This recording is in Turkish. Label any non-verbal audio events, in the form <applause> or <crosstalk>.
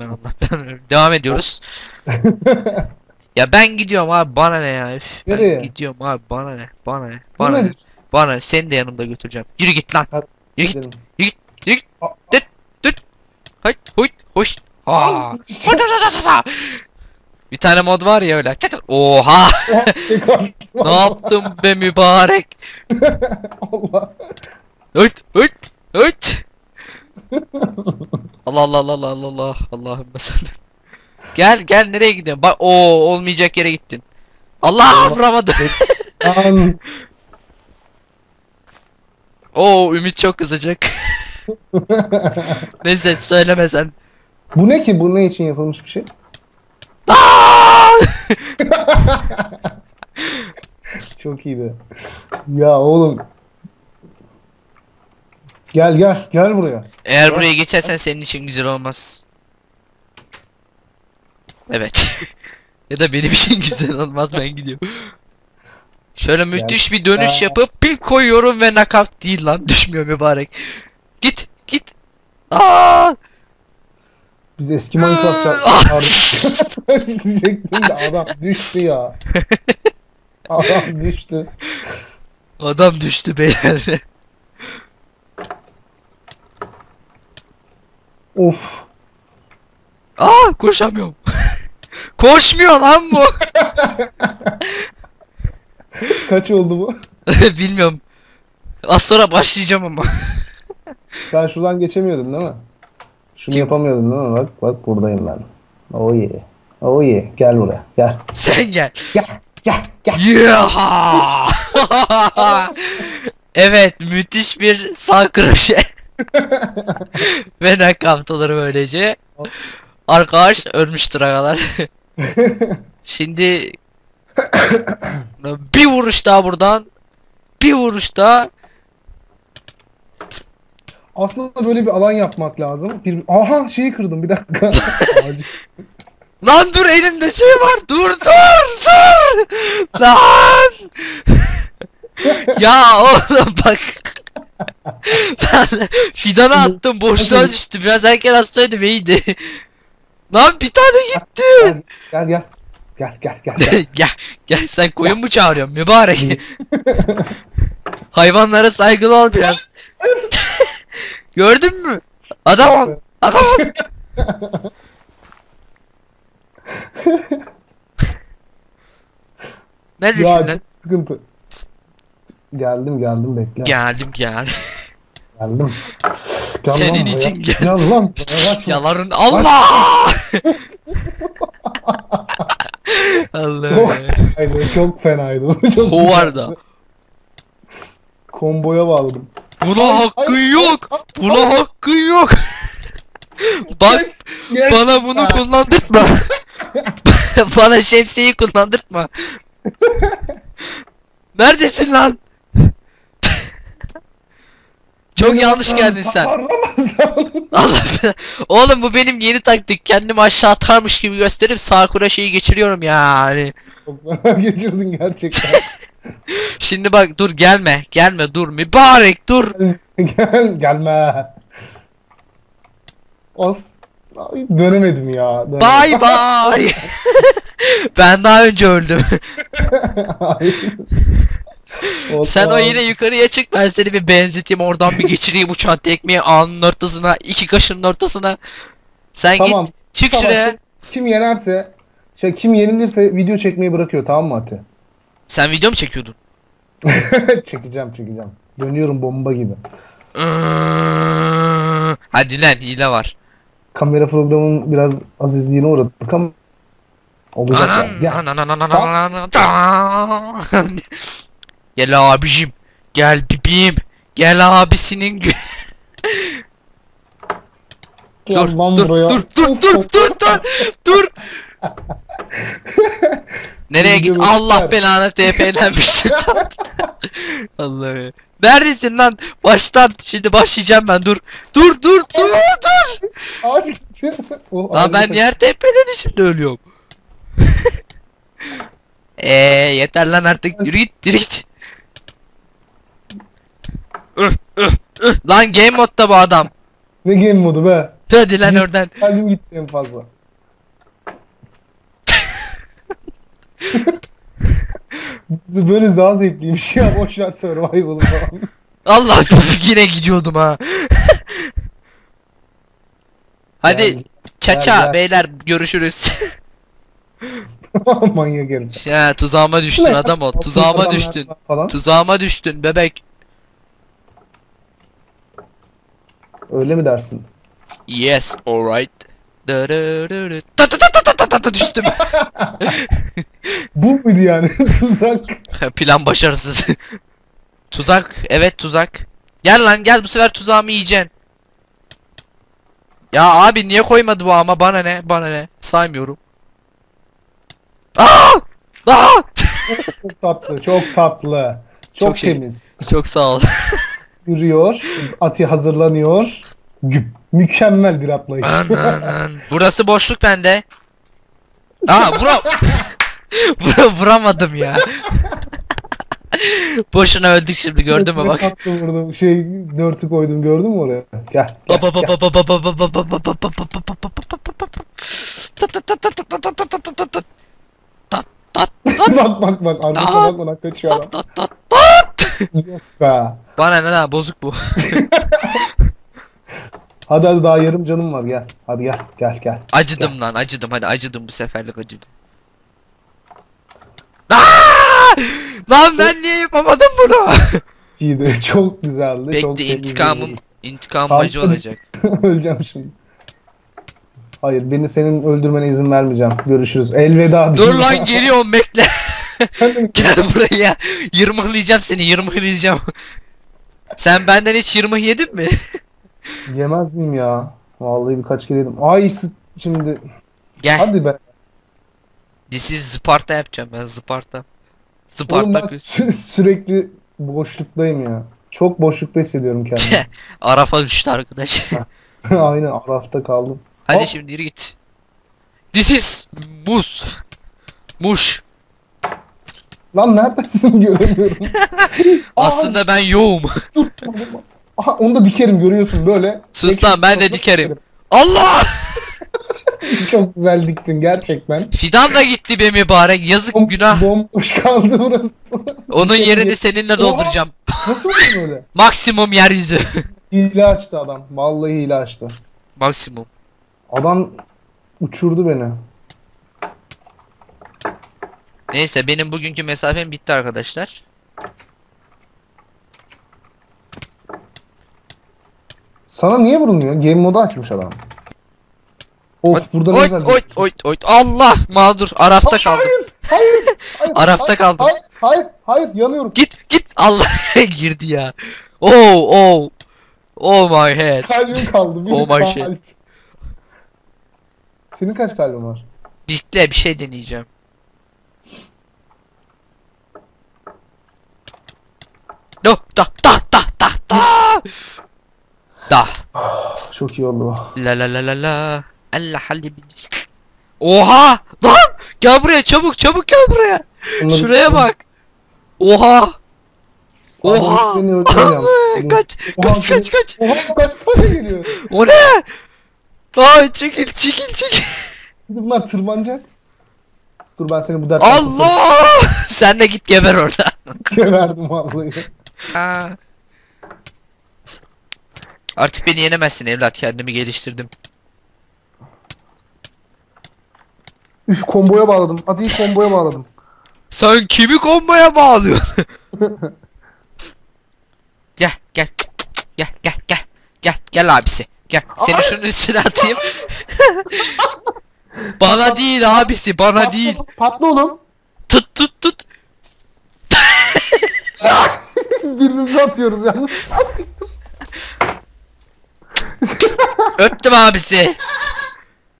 Ben Allah belanı- Devam ediyoruz. <laughs> Ya ben gidiyorum abi bana ne ya. Üf, ben Nereye? gidiyorum abi bana ne. Bana ne. Bana ne. Bana ne. Seni de yanımda götüreceğim. Yürü git lan. Hadi Yürü git. Gidelim. Yürü git. Aa. Düt. Düt. Hayt. Huyt. Hoş. Aa. Bir tane mod var ya öyle. Çatır. Oha. <laughs> ne yaptım be mübarek. <laughs> Allah. Hıt. Hıt. Hıt. <laughs> Allah Allah Allah Allah Allah Allah Allahümme salli. Gel gel nereye gidiyorsun? Bak o olmayacak yere gittin. Allah vuramadı. Lan. <laughs> Oo Ümit çok kızacak. <laughs> Neyse söyleme sen. Bu ne ki? Bu ne için yapılmış bir şey? Aa! Çok iyiydi. Ya oğlum. Gel gel. Gel buraya. Eğer buraya geçersen senin için güzel olmaz. Evet. <laughs> ya da benim için güzel olmaz ben gidiyorum. Şöyle müthiş bir dönüş yapıp bir koyuyorum ve nakavt değil lan düşmüyor mübarek. Git git. Aa! Biz eski Minecraft yaptık. <laughs> <laughs> diyecektim de adam düştü ya. Adam düştü. Adam düştü beyler. Of. Aa koşamıyorum. <laughs> Koşmuyor lan bu. <laughs> Kaç oldu bu? <laughs> Bilmiyorum. Az sonra başlayacağım ama. Sen şuradan geçemiyordun değil mi? Şunu Kim? yapamıyordun değil mi? Bak bak buradayım ben. Oh yeah. Oh yeah. Gel buraya. Gel. Sen gel. Gel. Gel. Gel. Yeah! evet müthiş bir sağ kroşe. <laughs> Ve nakavt olur böylece. Arkadaş ölmüştür agalar. <laughs> Şimdi bir vuruş daha buradan. Bir vuruş daha. Aslında böyle bir alan yapmak lazım. Bir... Aha şeyi kırdım bir dakika. <laughs> Lan dur elimde şey var. Dur dur dur. Lan. ya oğlum bak. Lan fidanı attım boşluğa düştü. Biraz erken atsaydım iyiydi. <laughs> Lan bir tane gitti. gel gel. Gel gel gel. gel. gel <laughs> gel sen koyun mu çağırıyorsun mübarek? <laughs> Hayvanlara saygılı ol biraz. Gördün mü? Adam ol. Adam ol. Neredesin lan? sıkıntı. Geldim geldim bekle. Geldim gel. Geldim. Gel Senin lan için gel. Gel lan. Yaların Allah! <laughs> Allah. Çok fenaydı. Çok fenaydı. <laughs> Çok Hovarda. Komboya bağladım. Buna Ay, hakkın ay, yok. ay, Buna hakkın yok. <laughs> Bak Yes, bana bunu kullandırtma. bana şemsiyeyi kullandırtma. Neredesin lan? Çok yanlış geldin sen. Allah Oğlum bu benim yeni taktik. Kendimi aşağı atarmış gibi gösterip sağ kura şeyi geçiriyorum yani. <laughs> Geçirdin gerçekten. <laughs> Şimdi bak dur gelme. Gelme dur mübarek dur. <laughs> Gel gelme. As Ay, dönemedim ya. dönemedim. Bay bay. ben daha önce öldüm. Sen o yine yukarıya çık ben seni bir benzeteyim oradan bir geçireyim uçan tekmeyi alnın ortasına iki kaşının ortasına. Sen Tamam. git çık Tamam, şuraya. kim- yenerse şey kim yenilirse video çekmeyi bırakıyor tamam mı Ati? Sen video mu çekiyordun? <laughs> çekeceğim çekeceğim. Dönüyorum bomba gibi. Iıı, Hadi lan hile var. Kamera programının biraz azizliğine uğradık ama olacak Anan, yani. Gel. anan, anan, anan, anan, anan. Gel abicim. Gel bibim. Gel abisinin gü- <laughs> dur, dur, dur, dur, dur, dur, dur, dur. Nereye git? Allah belanı TP'lenmiştir. <laughs> Allah'ım. Neredesin lan? Baştan. Şimdi başlayacağım ben. Dur. Dur, dur, dur, dur. Ağaç gitti. <laughs> Oh, Lan ben diğer TP'lerini şimdi ölüyorum. Eee yeter lan artık. Yürü git, yürü git. Üh, üh, üh. Lan game modda bu adam. Ne game modu be? Hadi lan oradan. Kalbim gitti en fazla. Böyle daha zevkliymiş ya. Boşver survival'ı falan. Allah yine gidiyordum ha. Hadi Yani, çaça gel. beyler görüşürüz. Manyak herif. ya tuzağıma düştün adam ol. Tuzağıma düştün. Falan. Tuzağıma düştün bebek. Öyle mi dersin? Yes, alright. Düştüm. <laughs> Bu muydu yani? <laughs> Tuzak. Plan başarısız. <laughs> tuzak, evet tuzak. Gel lan gel bu sefer tuzağımı yiyeceksin. Ya abi niye koymadı bu ama bana ne bana ne saymıyorum. Aa! Aa! Çok tatlı. Çok tatlı. Çok, Çok şey- temiz. Çok sağ ol yürüyor. Ati hazırlanıyor. Güp. Mükemmel bir atlayış. An. Burası boşluk bende. Aa bura... bura vuramadım ya. Boşuna öldük şimdi gördün mü bak. Attım vurdum. Şey dörtü koydum gördün mü oraya? Gel. gel, gel. bak bak bak arkasına bakmadan kaçıyor adam. Yes be. Bana ne lan bozuk bu. <laughs> Hadi hadi daha yarım canım var gel. Hadi gel gel gel. Acıdım lan acıdım hadi acıdım bu seferlik acıdım. <laughs> Aa! Lan ben niye yapamadım bunu? <laughs> İyiydi. Çok güzeldi. çok Bekle temiz intikamım intikam acı olacak. Öleceğim şimdi. Hayır beni senin öldürmene izin vermeyeceğim. Görüşürüz. Elveda Dur lan geliyorum bekle. Gel buraya. Yırmıklayacağım seni yırmıklayacağım. Sen benden hiç yırmık yedin mi? <laughs> Yemez miyim ya? Vallahi birkaç kere yedim. Ay sıt şimdi. Gel. Hadi be. This is Sparta yapacağım ben Sparta. Oğlum ben Spartaküs. sü- sürekli boşluktayım ya. Çok boşlukta hissediyorum kendimi. <laughs> Arafa düştü arkadaş. <laughs> Aynen arafta kaldım. Hadi Hop. şimdi yürü git. This is Mus. Muş. Lan neredesin <laughs> göremiyorum. Aa, <laughs> Aslında ben yoğum. <laughs> dur. Aha onu da dikerim görüyorsun böyle. Sus lan, ben de dikerim. Allah! Çok güzel diktin gerçekten. Fidan da gitti be mübarek. Yazık Bom, günah. Bomboş kaldı burası. Onun yerini seninle dolduracağım. Nasıl oldu böyle? Maksimum yeryüzü. Hile açtı adam. Vallahi hile açtı. Maksimum. Adam uçurdu beni. Neyse benim bugünkü mesafem bitti arkadaşlar. Sana niye vurulmuyor? Game modu açmış adam. Of burada ne Oy güzel. oy oy oy. Allah mağdur. Arafta kaldım. Hayır, hayır, hayır. <laughs> Arafta hayır, kaldım. Hayır, hayır, hayır, yanıyorum. Git git. Allah <laughs> girdi ya. Oh oh. Oh my head. Kalbim kaldı. Bir Oh my shit. Senin kaç kalbin var? Bekle bir şey deneyeceğim. No, da da da da da. Da. Çok iyi oldu bu. La la la la la. Allah halli Oha! Lan! Gel buraya çabuk çabuk gel buraya. Bunları- Şuraya bak. Oha! Oha! Beni öldüreceğim. Allah! <laughs> Kaç Oha, kaç kaç kaç. Oha kaç tane geliyor? <laughs> O ne? Ay çekil çekil çekil. Şimdi bunlar tırmanacak. Dur ben seni bu dertten Allah! <laughs> Sen de git geber orada. Geberdim vallahi. Aa. Artık beni yenemezsin evlat kendimi geliştirdim. Üf komboya bağladım. Hadi komboya bağladım. <laughs> Sen kimi komboya bağlıyorsun? <laughs> gel gel gel gel gel gel gel abisi gel seni Ay. şunun üstüne atayım. <laughs> bana değil abisi bana Patla- değil. Patla oğlum. Tut tut tut. Birbirimize atıyoruz yalnız. Öptüm abisi. <laughs>